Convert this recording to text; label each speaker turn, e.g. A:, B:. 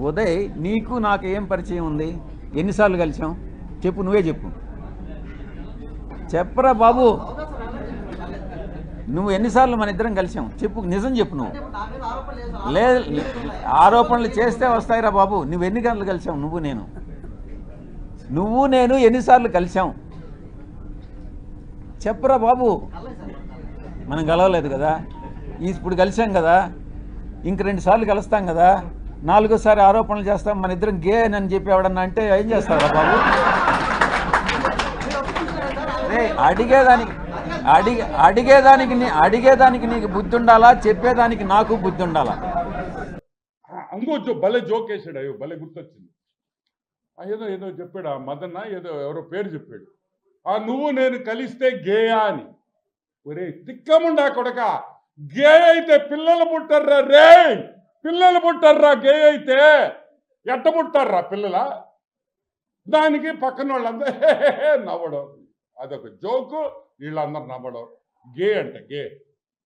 A: ఉదయ్ నీకు నాకు ఏం పరిచయం ఉంది? ఎన్నిసార్లు కలిసాం చెప్పు నువ్వే చెప్పు. చెప్పరా బాబు. నువ్వు ఎన్నిసార్లు మన ఇద్దరం కలిసాం చెప్పు నిజం చెప్పు నువ్వు. లేదు ఆరోపణలు చేస్తే వస్తాయిరా బాబు. నువ్వు ఎన్ని గంటలు కలిసావు నువ్వు నేను. నువ్వు నేను ఎన్నిసార్లు కలిసాం చెప్పరా బాబు. మనం కలవలేదు కదా. ఇప్పుడు కలిసాం కదా. ఇంక రెండు సార్లు కలుస్తాం కదా. నాలుగోసారి ఆరోపణలు చేస్తాం మన ఇద్దరం గే అని చెప్పి ఎవడన్నా అంటే ఏం చేస్తారా బాబు? అడిగేదానికి అడిగే అడిగేదానికి నీ అడిగేదానికి నీకు బుద్ధి ఉండాలా చెప్పేదానికి నాకు బుద్ధి ఉండాలా
B: ఇంకో జో భలే జోక్ వేసాడు అయ్యో భలే గుర్తొచ్చింది. ఏదో ఏదో చెప్పాడు ఆ మదన్న ఏదో ఎవరో పేరు చెప్పాడు. ఆ నువ్వు నేను కలిస్తే గేయా అని. ఒరే తిక్కముండా కొడక గే అయితే పిల్లలు పుట్టర్రా రే! పిల్లలు పుట్టారా గే అయితే. ఎట్ట పుట్టారా పిల్లల? దానికి పక్కన వాళ్ళందరూ నవ్వడం. అదొక జోకు. వీళ్ళందరూ నవ్వడం. గే అంటే గే.